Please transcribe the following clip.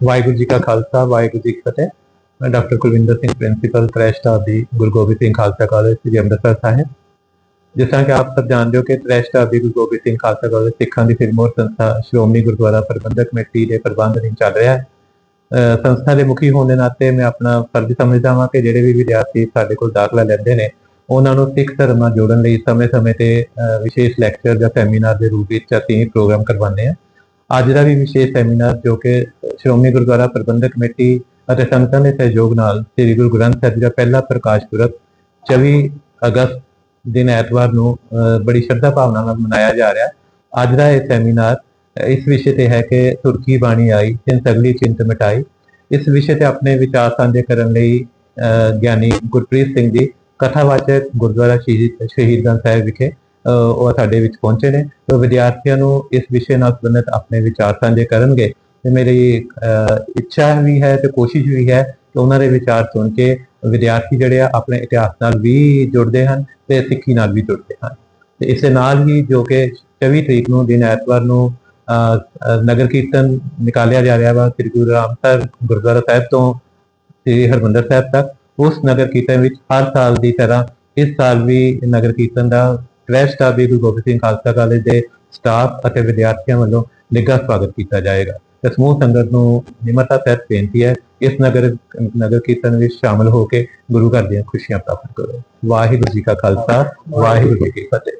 ਵਾਹਿਗੁਰੂ ਜੀ ਕਾ ਖਾਲਸਾ, ਵਾਹਿਗੁਰੂ ਜੀ ਕੀ ਫਤਿਹ। ਮੈਂ ਡਾਕਟਰ ਕੁਲਵਿੰਦਰ ਸਿੰਘ, ਪ੍ਰਿੰਸੀਪਲ ਟ੍ਰੈਸ਼ ਦੀ ਗੁਰੂ ਗੋਬਿੰਦ ਸਿੰਘ ਖਾਲਸਾ ਕਾਲਜ, ਸ੍ਰੀ ਅੰਮ੍ਰਿਤਸਰ ਸਾਹਿਬ। ਜਿਸ ਤਰ੍ਹਾਂ ਕਿ ਆਪ ਸਭ ਜਾਣਦੇ ਹੋ ਕਿ ਟ੍ਰੈਸ਼ ਦੀ ਗੁਰੂ ਗੋਬਿੰਦ ਸਿੰਘ ਖਾਲਸਾ ਕਾਲਜ, ਸਿੱਖਾਂ ਦੀ ਫਿਰਮੋਰ ਸੰਸਥਾ ਸ਼੍ਰੋਮਣੀ ਗੁਰਦੁਆਰਾ ਪ੍ਰਬੰਧਕ ਕਮੇਟੀ ਦੇ ਪ੍ਰਬੰਧ ਅਧੀਨ ਚੱਲ ਰਿਹਾ ਹੈ। ਸੰਸਥਾ ਦੇ ਮੁਖੀ ਹੋਣ ਦੇ ਨਾਤੇ ਮੈਂ ਆਪਣਾ ਫਰਜ਼ ਸਮਝਦਾ ਹਾਂ ਕਿ ਜਿਹੜੇ ਵੀ ਵਿਦਿਆਰਥੀ ਸਾਡੇ ਕੋਲ ਦਾਖਲਾ ਲੈਂਦੇ ਨੇ, ਉਹਨਾਂ ਨੂੰ ਸਿੱਖ ਧਰਮ ਨਾਲ ਜੋੜਨ ਲਈ ਸਮੇਂ-ਸਮੇਂ ਤੇ ਵਿਸ਼ੇਸ਼ ਲੈਕਚਰ ਜਾਂ ਸੈਮੀਨਾਰ ਦੇ ਰੂਪ ਵਿੱਚ ਅਸੀਂ ਪ੍ਰੋਗਰਾਮ ਕਰਵਾਉਂਦੇ ਹਾਂ। ਅੱਜ ਦਾ ਵੀ ਵਿਸ਼ੇਸ਼ ਸੈਮੀਨਾਰ ਜੋ ਕਿ ਸ਼੍ਰੋਮਣੀ ਗੁਰਦੁਆਰਾ ਪ੍ਰਬੰਧਕ ਕਮੇਟੀ ਅਤੇ ਸੰਗਤਾਂ ਦੇ ਸਹਿਯੋਗ ਨਾਲ ਸ੍ਰੀ ਗੁਰੂ ਗ੍ਰੰਥ ਸਾਹਿਬ ਜੀ ਦਾ ਪਹਿਲਾ ਪ੍ਰਕਾਸ਼ ਪੁਰਬ 24 ਅਗਸਤ ਦਿਨ ਐਤਵਾਰ ਨੂੰ ਬੜੀ ਸ਼ਰਧਾ ਭਾਵਨਾ ਨਾਲ ਮਨਾਇਆ ਜਾ ਰਿਹਾ। ਹੈ ਅੱਜ ਦਾ ਇਹ ਸੈਮੀਨਾਰ ਇਸ ਵਿਸ਼ੇ ਤੇ ਹੈ ਕਿ ਤੁਰਕੀ ਬਾਣੀ ਆਈ, ਤਿੰਨ ਸਗਲੀ ਚਿੰਤ ਮਿਟਾਈ। ਇਸ ਵਿਸ਼ੇ ਤੇ ਆਪਣੇ ਵਿਚਾਰ ਸਾਂਝੇ ਕਰਨ ਲਈ ਗਿਆਨੀ ਗੁਰਪ੍ਰੀਤ ਸਿੰਘ ਜੀ, ਕਥਾਵਾਚਕ ਗੁਰਦੁਆਰਾ ਸ਼ਹੀਦ ਸ਼ਹੀਦਾਂ ਸਾਹਿਬ ਵਿਖੇ ਉਹ ਸਾਡੇ ਵਿੱਚ ਪਹੁੰਚੇ ਨੇ। ਤੇ ਵਿਦਿਆਰਥੀਆਂ ਨੂੰ ਇਸ ਵਿਸ਼ੇ ਨਾਲ ਸੰਬੰਧਿਤ ਆਪਣੇ ਵਿਚਾਰ ਸਾਂਝੇ ਕਰਨਗੇ। ਤੇ ਮੇਰੀ ਇੱਛਾ ਵੀ ਹੈ ਤੇ ਕੋਸ਼ਿਸ਼ ਵੀ ਹੈ ਕਿ ਉਹਨਾਂ ਦੇ ਵਿਚਾਰ ਸੁਣ ਕੇ ਵਿਦਿਆਰਥੀ ਜਿਹੜੇ ਆ ਆਪਣੇ ਇਤਿਹਾਸ ਨਾਲ ਵੀ ਜੁੜਦੇ ਹਨ ਤੇ ਸਿੱਖੀ ਨਾਲ ਵੀ ਜੁੜਦੇ ਹਨ। ਤੇ ਇਸ ਨਾਲ ਹੀ ਜੋ ਕਿ 24 ਤਰੀਕ ਨੂੰ ਦਿਨ ਐਤਵਾਰ ਨੂੰ ਨਗਰ ਕੀਰਤਨ ਨਿਕਾਲਿਆ ਜਾ ਰਿਹਾ ਵਾ, ਸ੍ਰੀ ਗੁਰੂ ਰਾਮਸਰ ਗੁਰਦੁਆਰਾ ਸਾਹਿਬ ਤੋਂ ਸ੍ਰੀ ਹਰਮੰਦਰ ਸਾਹਿਬ ਤੱਕ। ਉਸ ਨਗਰ ਕੀਰਤਨ ਵਿੱਚ ਹਰ ਸਾਲ ਦੀ ਤਰ੍ਹਾਂ ਇਸ ਸਾਲ ਵੀ ਨਗਰ ਕੀਰਤਨ ਦਾ ਕ੍ਰੈਸ਼ ਸਟਾਫ ਵੀ ਗੁਰੂ ਗੋਬਿੰਦ ਸਿੰਘ ਖਾਲਸਾ ਕਾਲਜ ਦੇ ਸਟਾਫ ਅਤੇ ਵਿਦਿਆਰਥੀਆਂ ਵੱਲੋਂ ਨਿੱਘਾ ਸਵਾਗਤ ਕੀਤਾ ਜਾਏਗਾ। ਤੇ ਸਮੂਹ ਸੰਗਤ ਨੂੰ ਨਿਮਰਤਾ ਸਹਿਤ ਬੇਨਤੀ ਹੈ, ਇਸ ਨਗਰ ਨਗਰ ਕੀਰਤਨ ਵਿੱਚ ਸ਼ਾਮਲ ਹੋ ਕੇ ਗੁਰੂ ਘਰ ਦੀਆਂ ਖੁਸ਼ੀਆਂ ਪ੍ਰਾਪਤ ਕਰੋ। ਵਾਹਿਗੁਰੂ ਜੀ ਕਾ ਖਾਲਸਾ, ਵਾਹਿਗੁਰੂ ਜੀ ਕੀ ਫਤਿਹ।